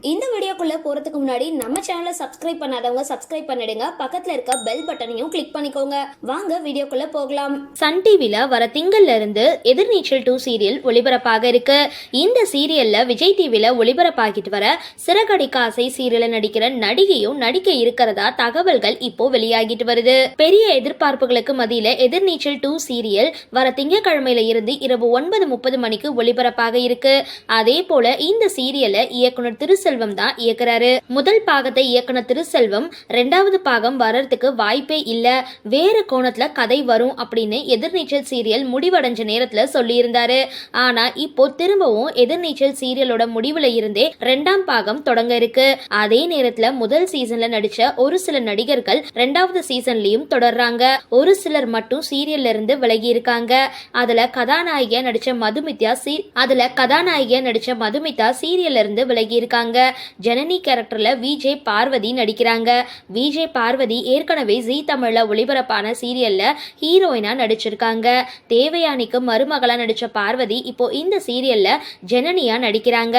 இந்த வீடியோக்குள்ளே போறதுக்கு முன்னாடி நம்ம சேனலை சப்ஸ்கிரைப் பண்ணாதவங்க சப்ஸ்கிரைப் பண்ணிடுங்க. பக்கத்துல இருக்க பெல் பட்டனையும் கிளிக் பண்ணிக்கோங்க. வாங்க வீடியோக்குள்ளே போகலாம். சன் டிவியில் வர திங்கள்ல இருந்து எதிர்நீச்சல் டூ சீரியல் ஒளிபரப்பாக இருக்கு. இந்த சீரியலில் விஜய் டிவியில் ஒளிபரப்பாகிட்டு வர சிறகடிக்க ஆசை சீரியலில் நடிக்கிற நடிகையும் நடிக்க இருக்கிறதா தகவல்கள் இப்போ வெளியாகிட்டு வருது. பெரிய எதிர்பார்ப்புகளுக்கு மத்தியில எதிர்நீச்சல் டூ சீரியல் வர திங்கட்கிழமையில இருந்து இரவு ஒன்பது முப்பது மணிக்கு ஒளிபரப்பாக இருக்கு. அதே போல இந்த சீரியலை இயக்குனர் திருசெல்வம் தான் இயக்குறாரு. முதல் பாகத்தை இயக்குன திரு செல்வம் ரெண்டாவது பாகம் வர்றதுக்கு வாய்ப்பே இல்ல. வேற கோணத்துல கதை வரும் அப்படின்னு எதிர்நீச்சல் சீரியல் முடிவடைஞ்ச நேரத்துல சொல்லியிருந்தாரு. ஆனா இப்போ திரும்பவும் எதிர்நீச்சல் சீரியலோட முடிவுல இருந்தே ரெண்டாம் பாகம் தொடங்க இருக்கு. அதே நேரத்துல முதல் சீசன்ல நடிச்ச ஒரு சில நடிகர்கள் ரெண்டாவது சீசன்லயும் தொடர்றாங்க. ஒரு சிலர் மட்டும் சீரியல்ல இருந்து விலகி இருக்காங்க. அதுல கதாநாயகியா நடிச்ச மதுமித்யா சீ அதுல கதாநாயகியா நடிச்ச மதுமிதா சீரியல்ல இருந்து விலகி இருக்காங்க. ஜனனி கேரக்டரில் விஜே பார்வதி நடிக்கிறாங்க. விஜே பார்வதி ஏற்கனவே ஜீ தமிழில் ஒளிபரப்பான சீரியலில் ஹீரோயினாக நடிச்சிருக்காங்க. தேவயானிக்கு மருமகளாக நடித்த பார்வதி இப்போ இந்த சீரியல்ல ஜனனியாக நடிக்கிறாங்க.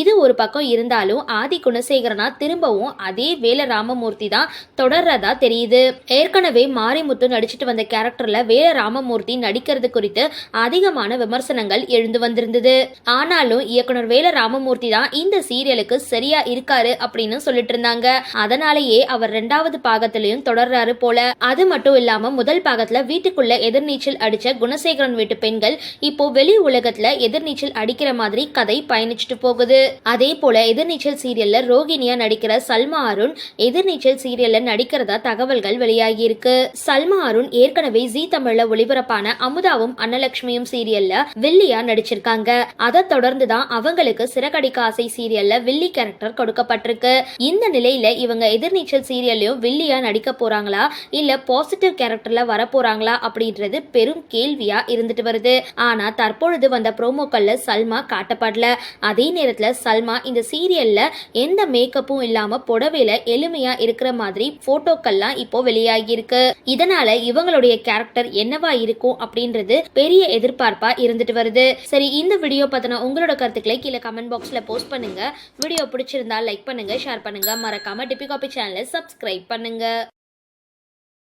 இது ஒரு பக்கம் இருந்தாலும் ஆதி குணசேகரனா திரும்பவும் அதே வேல ராமமூர்த்தி தான் தொடர்றதா தெரியுது. ஏற்கனவே மாரிமுத்து நடிச்சிட்டு வந்த கேரக்டர்ல வேல ராமமூர்த்தி நடிக்கிறது குறித்து அதிகமான விமர்சனங்கள் எழுந்து வந்திருந்தது. ஆனாலும் இயக்குனர் வேல ராமமூர்த்தி தான் இந்த சீரியலுக்கு சரியா இருக்காரு அப்படின்னு சொல்லிட்டு இருந்தாங்க. அதனாலேயே அவர் ரெண்டாவது பாகத்திலையும் தொடர்றாரு போல. அது மட்டும் இல்லாம முதல் பாகத்துல வீட்டுக்குள்ள எதிர்நீச்சல் அடிச்ச குணசேகரன் வீட்டு பெண்கள் இப்போ வெளி உலகத்துல எதிர்நீச்சல் அடிக்கிற மாதிரி கதை பயணிச்சுட்டு போகுது. அதே போல எதிர்நீச்சல் சீரியல்ல ரோகிணியா நடிக்கிற சல்மா அருண் எதிர்நீச்சல் சீரியல்ல நடிக்கிறதா தகவல்கள் வெளியாகி இருக்கு. சல்மா அருண் ஏற்கனவே ஜீ தமிழ்ல ஒளிபரப்பான அமுதாவும் அன்னலட்சுமியும் சீரியல்ல வில்லியா நடிச்சிருக்காங்க. அதை தொடர்ந்து தான் அவங்களுக்கு சிறகடிக்க ஆசை சீரியல்ல வில்லி கேரக்டர் கொடுக்கப்பட்டிருக்கு. இந்த நிலையில இவங்க எதிர்நீச்சல் சீரியல்லையும் வில்லியா நடிக்க போறாங்களா? இல்ல பாசிட்டிவ் கேரக்டர்ல வர போறாங்களா அப்படின்றது பெரும் கேள்வியா இருந்துட்டு வருது. ஆனா தற்பொழுது வந்த ப்ரோமோக்கள்ல சல்மா காட்டப்படல. அதே நேரத்துல சல்மா இந்த சீரியல்ல எந்த மேக்கப்பும் இல்லாம புடவையில எளிமையா இருக்கிற மாதிரி போட்டோக்கள்லாம் இப்போ வெளியாகி இருக்கு இதனால இவங்களுடைய கேரக்டர் என்னவா இருக்கும் அப்படின்றது பெரிய எதிர்பார்ப்பா இருந்துட்டு வருது. சரி இந்த வீடியோ பத்தின உங்களோட கருத்துக்களை கீழே கமெண்ட் பாக்ஸ்ல போஸ்ட் பண்ணுங்க. வீடியோ பிடிச்சிருந்தா லைக் பண்ணுங்க ஷேர் பண்ணுங்க. மறக்காம டிபி காபி சேனலை சப்ஸ்கிரைப் பண்ணுங்க.